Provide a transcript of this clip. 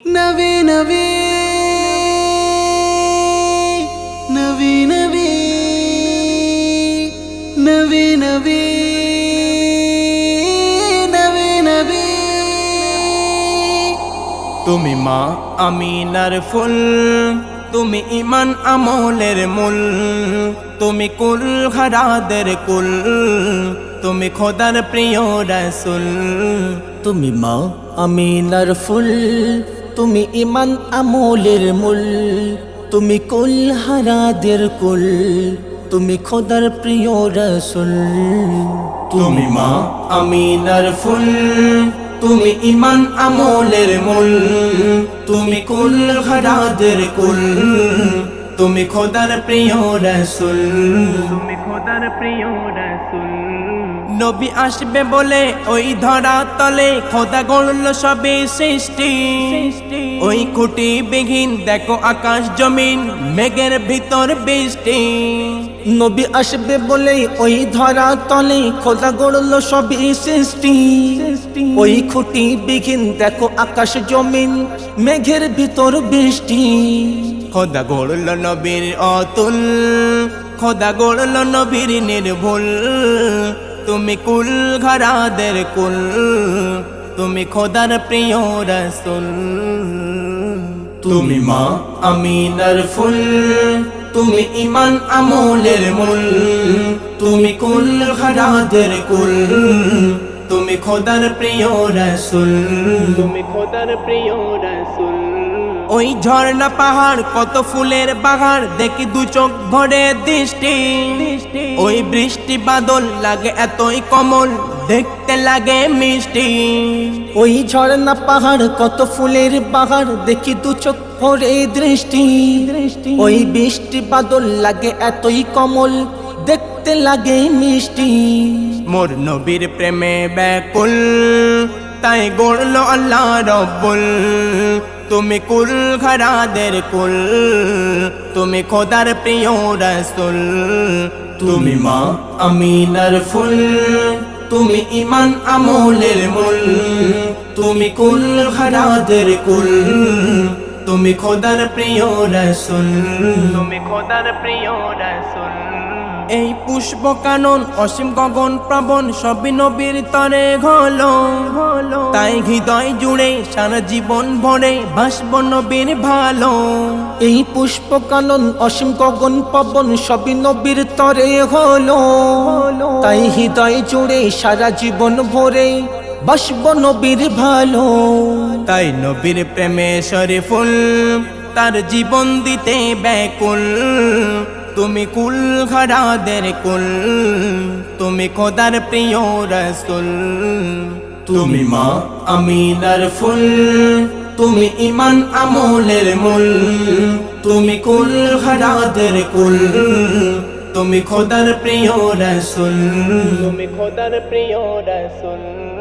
नवे नवे नवे नवे नवे नवे नवे नवे তুমি মা আমিনার ফুল তুমি ইমান আমলের মূল তুমি কুল হারাদের কুল তুমি খোদার প্রিয় রাসুল তুমি মা আমিনার ফুল তুমি ইমান আমলের মূল। তুমি কুল হারাদের কুল। তুমি খোদার প্রিয় রসুল। তুমি মা আমিনার ফুল। তুমি ইমান আমলের মূল। তুমি কুল হারাদের কুল। তুমি খোদার প্রিয় রসুল। তুমি খোদার প্রিয় রাসুল। নবী আসবে বলে ওই ধরা তলে খোদা গড়ল সবে সৃষ্টি। ওই খুঁটি বিঘিন দেখো আকাশ জমিন মেঘের ভিতর বৃষ্টি। নবী আসবে বলে ওই ধরা তলে খোদা গড়ল সবই সৃষ্টি। ওই খুঁটি বিঘিন দেখো আকাশ জমিন মেঘের ভিতর বৃষ্টি। খোদা গড়ল নবীর অতুল খোদা গড়ল নবীর নির্ভুল। তুমি কুল ঘরাদের কুল তুমি খোদার প্রিয় রসুল। তুমি মা আমিনার ফুল তুমি ইমান আমলের মূল। তুমি কুল ঘরাদের কুল তুমি খোদার প্রিয় রসুল। তুমি খোদার প্রিয় রসুল। ওই ঝর্ণা পাহাড় কত ফুলের বাহার দেখি দু চোখ ভরে দৃষ্টি। ওই বৃষ্টি বাদল লাগে এতই কমল দেখতে লাগে মিষ্টি। ওই ঝর্ণা পাহাড় কত ফুলের বাহার দেখি দু চোখ ভরে দৃষ্টি। ওই বৃষ্টি বাদল লাগে এতই কমল দেখতে লাগে মিষ্টি। মোর নবীর প্রেমে ব্যাকুল তাই গড়ল আল্লাহ রব্বুল। তুমি কুল ঘরাদের কুল, তুমি খোদার প্রিয় রসুল। তুমি মা আমিনার ফুল, তুমি ইমান আমলের মূল। তুমি কুল ঘরাদের কুল, তুমি খোদার প্রিয় রসুল। তুমি খোদার প্রিয় রসুল। এই পুষ্প কানন অসীম গগন প্রবণ সবই নবীর তরে হলো। তাই হৃদয় জুড়ে সারা জীবন ভরে ভাসব নবীর ভালো। এই পুষ্প কানন অসীম গগন পবন সবই নবীর তরে হলো। তাই হৃদয় জুড়ে সারা জীবন ভরে বাসব নবীর ভালো। তাই নবীর প্রেমে শরীফুল তার জীবন দিতে ব্যাকুল। তুমি কুল ঘরাদের কুল, তুমি খোদার প্রিয় রসুল। তুমি মা আমিনার ফুল, তুমি ইমান আমলের মূল। তুমি কুল ঘরাদের কুল, তুমি খোদার প্রিয় রসুল। তুমি খোদার প্রিয় রসুল।